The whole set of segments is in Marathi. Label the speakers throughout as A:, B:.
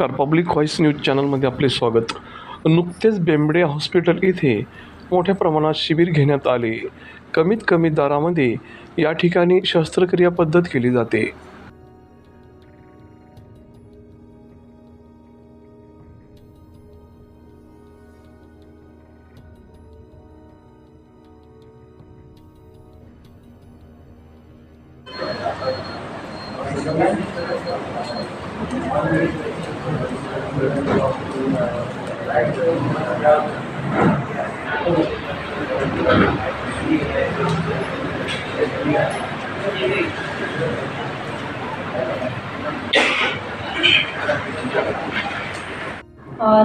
A: नमस्कार. पब्लिक व्हॉईस न्यूज चॅनलमध्ये आपले स्वागत. नुकतेच बेंबडे हॉस्पिटल येथे मोठ्या प्रमाणात शिबिर घेण्यात आले. कमीत कमी दरामध्ये या ठिकाणी शस्त्रक्रिया पद्धत केली जाते.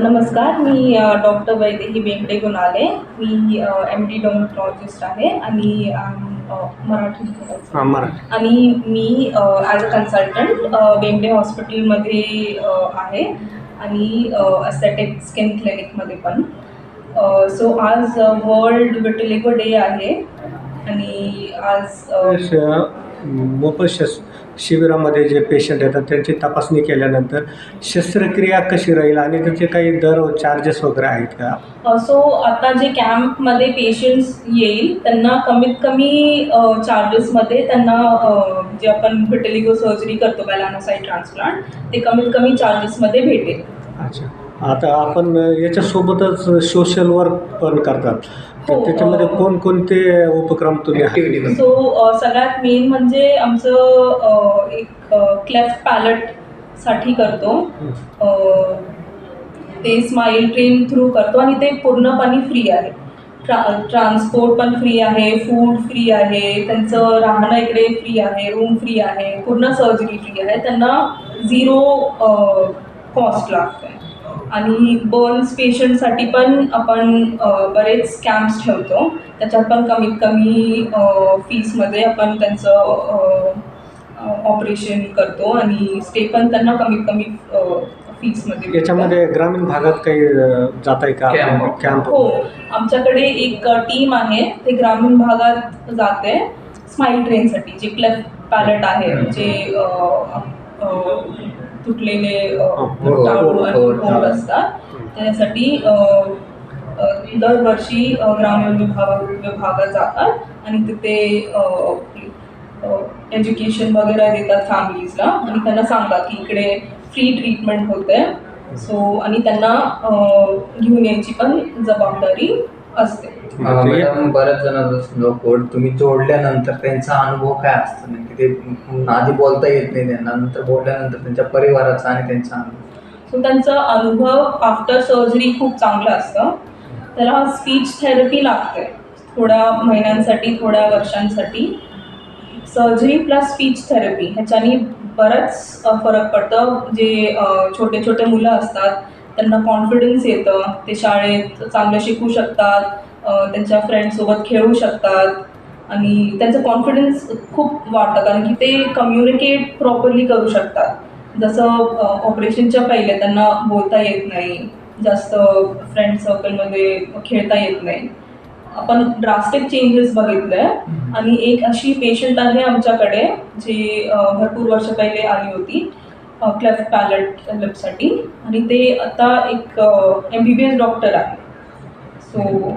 B: नमस्कार मी डॉक्टर वैदेही बेंबडे गुणाले. मी एम डी डोमॅटॉलॉजिस्ट आहे आणि मराठी.
C: हां
B: आणि मी ॲज अ कन्सल्टंट बेंबडे हॉस्पिटलमध्ये आहे. आणि अस्थेटिक स्किन क्लिनिकमध्ये पण. सो आज वर्ल्ड विटिलिगो डे आहे. आणि आज
C: मोफत शस शिबिरामध्ये जे पेशंट येतात त्यांची तपासणी केल्यानंतर शस्त्रक्रिया कशी राहील आणि त्याचे काही दर चार्जेस वगैरे आहेत का?
B: सो आता जे कॅम्पमध्ये पेशंट्स येईल त्यांना कमीत कमी चार्जेसमध्ये त्यांना जे आपण व्हिटिलिगो सर्जरी करतो बॅलानोसाईट ट्रान्सप्लांट ते कमीत कमी चार्जेसमध्ये भेटेल.
C: अच्छा. आता आपण याच्यासोबतच सोशल वर्क पण करतात. तर
B: हो,
C: त्याच्यामध्ये
B: अ,
C: कोणकोणते उपक्रम तुम्ही
B: सो सगळ्यात मेन म्हणजे आमचं अ, एक क्लेफ्ट पॅलेटसाठी करतो. अ, ते स्माईल ट्रेन थ्रू करतो आणि ते पूर्णपणे फ्री आहे. ट्रा ट्रान्सपोर्ट पण फ्री आहे फूड फ्री आहे त्यांचं राहणं इकडे फ्री आहे रूम फ्री आहे पूर्ण सर्जरी फ्री आहे. त्यांना झिरो कॉस्ट लागतं आहे आणि बर्न्स पेशंटसाठी पण आपण बरेच कॅम्प्स ठेवतो. त्याच्यात पण कमीत कमी फीसमध्ये आपण त्यांचं ऑपरेशन करतो आणि स्टे पण त्यांना कमीत कमी फीसमध्ये
C: याच्यामध्ये ग्रामीण भागात काही जात आहे का. कॅम्प
B: हो. आमच्याकडे एक टीम आहे. ते ग्रामीण भागात जाते. स्माईल ट्रेनसाठी जे क्लेफ्ट पॅलेट आहे जे तुटलेले
C: हो,
B: टाळू आणि
D: हो,
B: बोर्ड असतात. त्यासाठी दरवर्षी ग्रामीण विभाग विभागात जातात आणि तिथे एज्युकेशन वगैरे देतात फॅमिलीजला आणि त्यांना सांगतात की इकडे फ्री ट्रीटमेंट होते सो आणि त्यांना घेऊन यायची पण जबाबदारी. असते.
D: मॅडम बऱ्याच जण लोक तुम्ही जोडल्यानंतर त्यांचा अनुभव काय असतो? नेमकी ते आधी बोलता येत नाही त्यांना. नंतर बोलल्यानंतर त्यांच्या परिवाराचा आणि त्यांचा अनुभव.
B: सो त्यांचा अनुभव आफ्टर सर्जरी खूप चांगला असतं. त्याला स्पीच थेरपी लागते थोड्या महिन्यांसाठी थोड्या वर्षांसाठी. सर्जरी प्लस स्पीच थेरपी ह्याच्यानी बराच फरक पडतं. जे छोटे छोटे मुलं असतात त्यांना कॉन्फिडन्स येतं. ते शाळेत चांगलं शिकू शकतात त्यांच्या फ्रेंडसोबत खेळू शकतात. आणि त्यांचं कॉन्फिडन्स खूप वाढतं कारण की ते कम्युनिकेट प्रॉपरली करू शकतात. जसं ऑपरेशनच्या पहिले त्यांना बोलता येत नाही. जास्त फ्रेंड सर्कलमध्ये खेळता येत नाही. आपण ड्रास्टिक चेंजेस बघितले आणि एक अशी पेशंट आहे आमच्याकडे जी भरपूर वर्ष पहिले आली होती. क्लेफ्ट पॅलेट लिपसाठी आणि ते आता एक M B B S doctor आहे. सो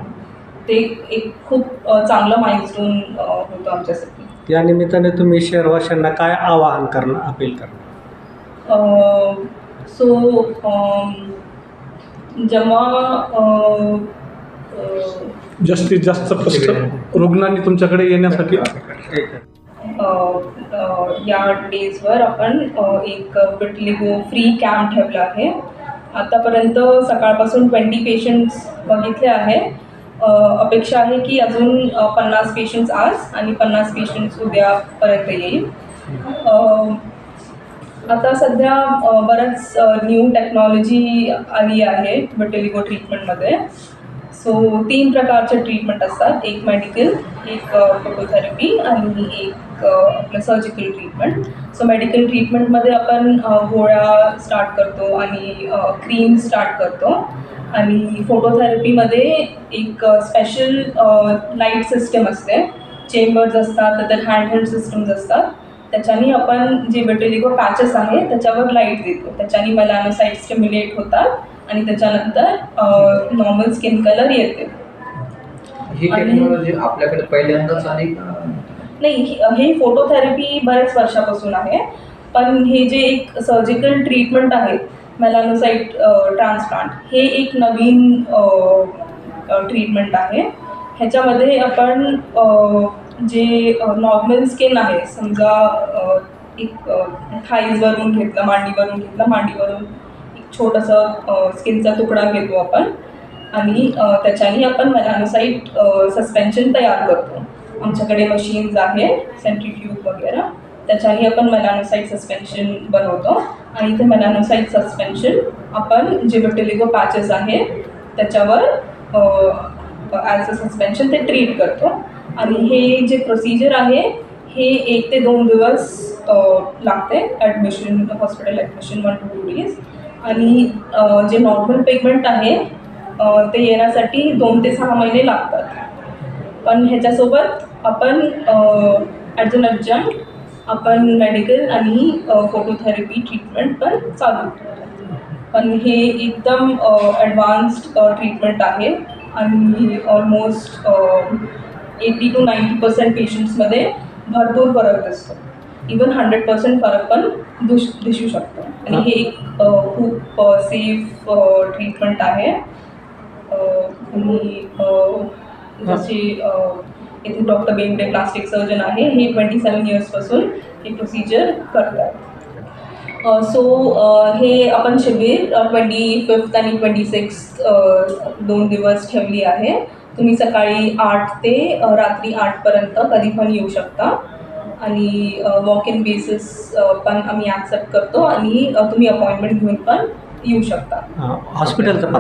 B: ते एक खूप चांगलं माइलस्टोन होतं आमच्यासाठी.
C: या निमित्ताने तुम्ही शहरवाशांना काय आवाहन करणं अपील करणार?
B: सो जेव्हा
A: जास्तीत जास्त रुग्णांनी तुमच्याकडे येण्यासाठी
B: या डेजवर आपण एक विटलिगो फ्री कॅम्प ठेवला आहे. आतापर्यंत सकाळपासून ट्वेंटी पेशंट्स बघितले आहे. अपेक्षा आहे की अजून पन्नास पेशंट्स आज आणि पन्नास पेशंट्स उद्यापर्यंत येईल. आता सध्या बरंच न्यू टेक्नॉलॉजी आली आहे बटेलिगो ट्रीटमेंटमध्ये सो तीन प्रकारचे ट्रीटमेंट असतात. एक मेडिकल एक फोटोथेरपी आणि एक आपलं सर्जिकल ट्रीटमेंट सो मेडिकल ट्रीटमेंटमध्ये आपण गोळ्या स्टार्ट करतो आणि क्रीम स्टार्ट करतो. आणि फोटोथेरपीमध्ये एक स्पेशल लाइट सिस्टम असते. चेंबर्स असतात त्याच्यात हँडहेल्ड सिस्टम्स असतात. त्याच्याने आपण जे बेटेलिगो पॅचेस आहे त्याच्यावर लाइट देतो. त्याच्याने साईड स्टिम्युलेट होतात आणि त्याच्यानंतर नॉर्मल स्किन कलर येते.
D: ही
B: आणि-
D: टेक्नॉलॉजी आपल्याकडे पहिल्यांदाच का
B: नाही हे- फोटोथेरपी बऱ्याच वर्षापासून आहे. पण हे जे एक सर्जिकल ट्रीटमेंट आहे मेलॅनोसाईट ट्रान्सप्लांट हे एक नवीन ट्रीटमेंट आहे. ह्याच्यामध्ये आपण जे नॉर्मल स्किन आहे समजा एक थाईजवरून घेतलं मांडीवरून घेतलं मांडीवरून एक छोटंसं स्किनचा तुकडा घेतो आपण. आणि अ, त्याच्याने आपण मेलॅनोसाईट सस्पेन्शन तयार करतो. आमच्याकडे मशीन्स आहे सेंट्रीफ्यूज वगैरे. त्याच्याने आपण मेलॅनोसाईट सस्पेन्शन बनवतो. आणि ते मेलॅनोसाईट सस्पेन्शन आपण जे बटेलिगो पॅचेस आहे त्याच्यावर ॲज अ सस्पेन्शन ते ट्रीट करतो. आणि हे जे प्रोसिजर आहे हे एक ते दोन दिवस लागते. Admission hospital admission one to two days आणि जे नॉर्मल पेमेंट आहे ते येण्यासाठी दोन ते सहा महिने लागतात. पण ह्याच्यासोबत आपण ॲज अन अर्जंट आपण मेडिकल आणि फोटोथेरपी ट्रीटमेंट पण चालू पण हे एकदम ॲडव्हान्स्ड ट्रीटमेंट आहे. आणि almost eighty to ninety percent पेशंट्समध्ये भरपूर फरक दिसतो. इवन हंड्रेड पर्सेंट फरक पण दिस दिसू शकतो. आणि हे एक खूप सेफ ट्रीटमेंट आहे. आणि जसे इथे डॉक्टर बेंगडे प्लास्टिक सर्जन आहे हे ट्वेंटी सेवन इयर्सपासून हे प्रोसिजर करतात. सो हे आपण शिबिर ट्वेंटी फिफ्थ आणि ट्वेंटी सिक्स दोन दिवस ठेवली आहे. तुम्ही सकाळी आठ ते रात्री आठपर्यंत कधी पण येऊ शकता. आणि वॉक इन बेसिस पण आम्ही ॲक्सेप्ट करतो आणि तुम्ही अपॉइंटमेंट घेऊन पण येऊ शकता.
C: हॉस्पिटलचं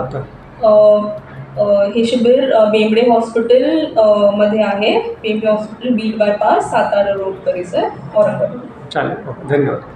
B: अ, हे शिबिर बेंबडे हॉस्पिटलमध्ये आहे. Bembde hospital Beed bypass Satara road परिसर औरंगाबाद.
C: चालेल. धन्यवाद.